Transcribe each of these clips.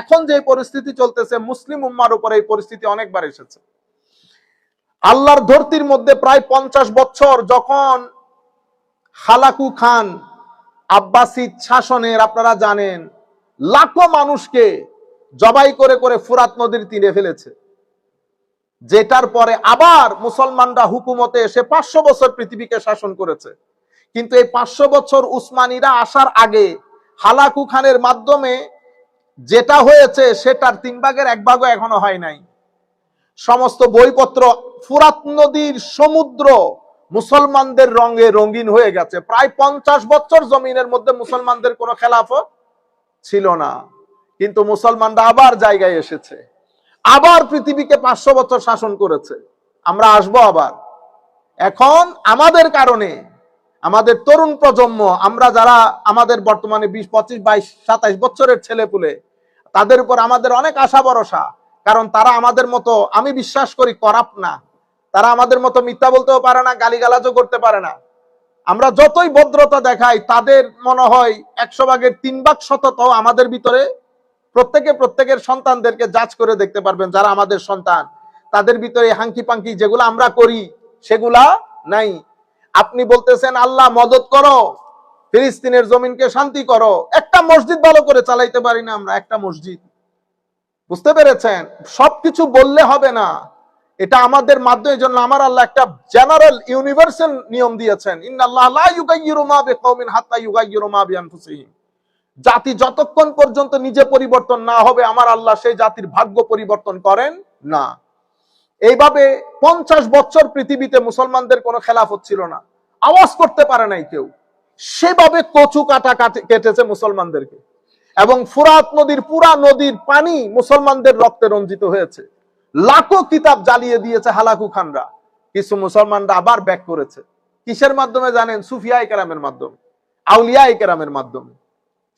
এখন যে পরিস্থিতি চলতেছে, মুসলিম উম্মার উপরে এই পরিস্থিতি অনেকবার এসেছে। আল্লাহর ধরতির মধ্যে প্রায় পঞ্চাশ বছর যখন হালাকু খান আব্বাসিদ শাসনের, আপনারা জানেন, লাখো মানুষকে জবাই করে করে ফুরাত নদীর তীরে ফেলেছে। যেটার পরে আবার মুসলমানরা হুকুমতে এসে পাঁচশো বছর পৃথিবীকে শাসন করেছে। কিন্তু এই পাঁচশো বছর উসমানীরা আসার আগে হালাকু খানের মাধ্যমে যেটা হয়েছে সেটার তিন ভাগের এক ভাগও এখনও হয় নাই। সমস্ত বইপত্র ফুরাত নদীর সমুদ্র মুসলমানদের রঙে রঙিন হয়ে গেছে। প্রায় পঞ্চাশ বছর জমিনের মধ্যে মুসলমানদের কোনো খেলাফত ছিল না। কিন্তু মুসলমানরা আবার জায়গায় এসেছে। আবার পৃথিবীকে পাঁচশো বছর শাসন করেছে। আমরা আসব আবার। এখন আমাদের কারণে আমাদের তরুণ প্রজন্ম, আমরা যারা আমাদের বর্তমানে বিশ, পঁচিশ, বাইশ, সাতাইশ বছরের ছেলে পুলে, তাদের উপর আমাদের অনেক আশা ভরসা। কারণ তারা আমাদের মতো, আমি বিশ্বাস করি, করাপ না। তারা আমাদের মতো মিথ্যা বলতেও পারে না, গালিগালাজও করতে পারে না। আমরা যতই ভদ্রতা দেখাই, তাদের মনে হয় একশো ভাগের তিন ভাগ শততাও আমাদের ভিতরে। প্রত্যেকে প্রত্যেকের সন্তানদেরকে যাচ করে দেখতে পারবেন যারা আমাদের সন্তান। তাদের ভিতরে হাঙ্কি পাঙ্কি যেগুলো আমরা করি, সেগুলা নাই। আপনি বলতেছেন, আল্লাহ, মদত করো। ফিলিস্তিনের জমিনকে শান্তি করো। একটা মসজিদ ভালো করে চালাইতে পারি না আমরা, একটা মসজিদ। বুঝতে পেরেছেন? সবকিছু বললে হবে না। এটা আমাদের মাধ্যমে জন্য আমার আল্লাহ একটা জেনারেল, ইউনিভার্সাল নিয়ম দিয়েছেন। জাতি যতক্ষণ পর্যন্ত নিজে পরিবর্তন না হবে, আমার আল্লাহ সেই জাতির ভাগ্য পরিবর্তন করেন না। এইভাবে পঞ্চাশ বছর পৃথিবীতে মুসলমানদের কোনো খেলাফত ছিল না। আওয়াজ করতে পারে নাই কেউ। সেভাবে কচু কাটা কেটেছে মুসলমানদেরকে। এবং ফুরাত নদীর পুরা নদীর পানি মুসলমানদের রক্তে রঞ্জিত হয়েছে। লাখো কিতাব জ্বালিয়ে দিয়েছে হালাকু খানরা। কিছু মুসলমানরা আবার ব্যাক করেছে। কিসের মাধ্যমে জানেন? সুফিয়া কেরামের মাধ্যমে। আউলিয়া কেরামের মাধ্যমে।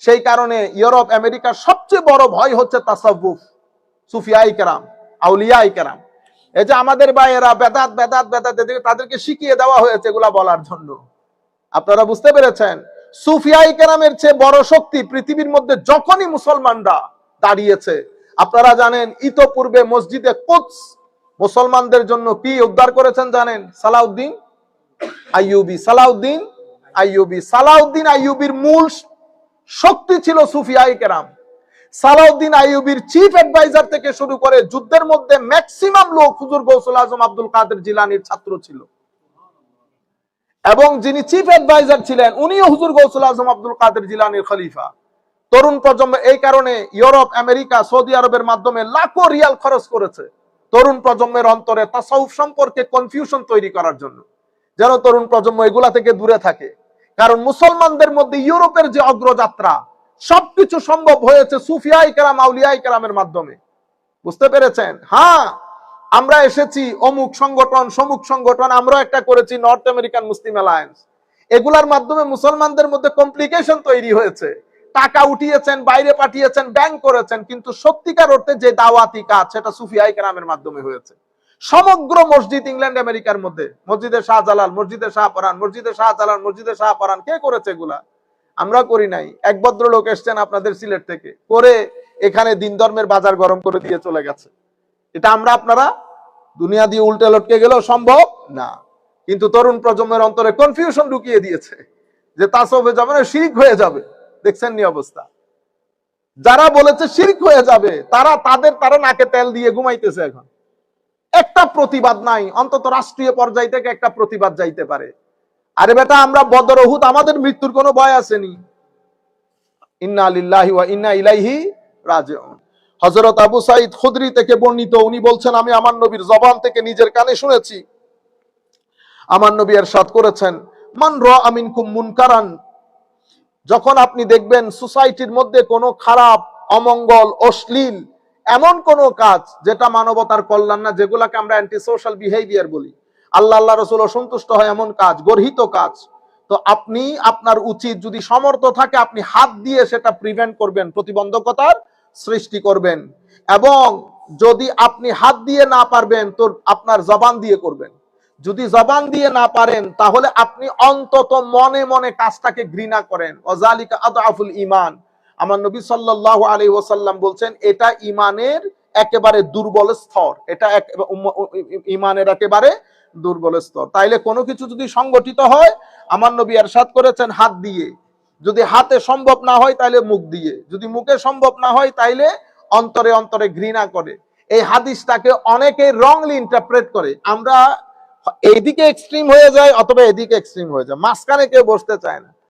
সেই কারণে ইউরোপ, আমেরিকার সবচেয়ে বড় ভয় হচ্ছে তাসাউফ। সুফিয়া কেরাম আউলিয়া কেরাম। এই যে আমাদের ভাইয়েরা বেদাত বেদাত বেদাত তাদেরকে শিখিয়ে দেওয়া হয়েছে এগুলা বলার জন্য। আপনারা বুঝতে পেরেছেন? সুফিয়াই কেরামের চেয়ে বড় শক্তি পৃথিবীর মধ্যে যখনই মুসলমানরা দাঁড়িয়েছে, আপনারা জানেন, ইতোপূর্বে মসজিদে কোচ মুসলমানদের জন্য কি উদ্ধার করেছেন জানেন? সালাউদ্দিন আইয়ুবি। সালাউদ্দিন আইয়ুবি। সালাউদ্দিন আইয়ুবির মূল শক্তি ছিল সুফিয়াই কেরাম। সালাউদ্দিন আইয়ুবির চিফ অ্যাডভাইজার থেকে শুরু করে যুদ্ধের মধ্যে ম্যাক্সিমাম লোক হুজুর গৌসুল আজম আব্দুল কাদের জিলানির ছাত্র ছিল। এবং যিনি চিফ অ্যাডভাইজার ছিলেন, উনিও হুজুর গৌসুল আজম আব্দুল কাদের জিলানির খলিফা। তরুণ প্রজন্ম, এই কারণে ইউরোপ, আমেরিকা, সৌদি আরবের মাধ্যমে লাখো রিয়াল খরচ করেছে তরুণ প্রজন্মের অন্তরে তাসাউফ সম্পর্কে কনফিউশন তৈরি করার জন্য। যেন তরুণ প্রজন্ম এগুলা থেকে দূরে থাকে। কারণ মুসলমানদের মধ্যে ইউরোপের যে অগ্রযাত্রা সবকিছু সম্ভব হয়েছে সুফিয়াই কেরাম, আউলিয়াই কেরামের মাধ্যমে। বুঝতে পেরেছেন? হ্যাঁ আমরা এসেছি অমুক সংগঠন, সমুক সংগঠন আমরা একটা করেছি নর্থ আমেরিকান মুসলিম অ্যালায়েন্স এগুলার মাধ্যমে মুসলমানদের মধ্যে কমপ্লিকেশন তৈরি হয়েছে। টাকা উঠিয়েছেন, বাইরে পাঠিয়েছেন ব্যাংক করেছেন, কিন্তু সত্যিকার অর্থে যে দাওয়াতি কাজ, সেটা সুফিয়াই কেরামের মাধ্যমে হয়েছে। সমগ্র মসজিদ ইংল্যান্ড, আমেরিকার মধ্যে। মসজিদে শাহজালাল, মসজিদে শাহপরান, মসজিদে শাহজালাল, মসজিদে শাহপরান, কে করেছে এগুলা? আমরা করি নাই। এক ভদ্রলোক এসছেন আপনাদের সিলেট থেকে, করে এখানে দিন ধর্মের বাজার গরম করে দিয়ে চলে গেছে। এটা আমরা আপনারা দুনিয়া দিয়ে উল্টে লটকে গেলেও সম্ভব না। কিন্তু তরুণ প্রজন্মের অন্তরে কনফিউশন ঢুকিয়ে দিয়েছে যে তাসবে যাবে না শিরিক হয়ে যাবে। দেখছেন নি অবস্থা? যারা বলেছে শিরিক হয়ে যাবে, তারা তাদের, তারা নাকে তেল দিয়ে ঘুমাইতেছে এখন। একটা প্রতিবাদ নাই, অন্তত রাষ্ট্রীয় পর্যায় থেকে একটা প্রতিবাদ যাইতে পারে। আরে বেটা, আমরা বদর উহুদ আমাদের মৃত্যুর কোনো ভয় আসেনি। ইন্না লিল্লাহি ওয়া ইন্না ইলাইহি রাজিউন। হযরত আবু সাইদ খুদরি থেকে বর্ণিত, উনি বলছেন, আমি আমার নবীর জবান থেকে নিজের কানে শুনেছি। আমার নবী এরশাদ করেছেন, মান র আমিনকুম মুনকারান। যখন আপনি দেখবেন সোসাইটির মধ্যে কোনো খারাপ, অমঙ্গল, অশ্লীল, এমন কোন কাজ, যেটা মানবতার কল্যাণ না, যেগুলাকে আমরা অ্যান্টি সোশ্যাল বিহেভিয়ার বলি। আল্লাহ আল্লাহ রসুল অসন্তুষ্ট হয় এমন কাজ, গর্হিত কাজ। তো আপনি, আপনার উচিত যদি সমর্থ থাকে, আপনি হাত দিয়ে সেটা প্রিভেন্ট করবেন, প্রতিবন্ধকতার সৃষ্টি করবেন। এবং যদি আপনি হাত দিয়ে না পারবেন তো আপনার জবান দিয়ে করবেন। যদি জবান দিয়ে না পারেন, তাহলে আপনি অন্তত মনে মনে কাজটাকে ঘৃণা করেন। অজালিকা আদাফুল ইমান আমার নবী সাল্লাল্লাহু আলাইহি ওয়াসাল্লাম বলছেন, এটা ইমানের একেবারে দুর্বল স্তর। এটা ইমানের একেবারে দুর্বল স্তর তাইলে কোনো কিছু যদি সংগঠিত হয়, আমার নবী এরশাদ করেছেন হাত দিয়ে। যদি হাতে সম্ভব না হয়, তাইলে মুখ দিয়ে। যদি মুখে সম্ভব না হয়, তাইলে অন্তরে অন্তরে ঘৃণা করে। এই হাদিসটাকে অনেকে রংলি ইন্টারপ্রেট করে। আমরা এইদিকে এক্সট্রিম হয়ে যায় অথবা এদিকে এক্সট্রিম হয়ে যায় মাঝখানে কেউ বসতে চায় না।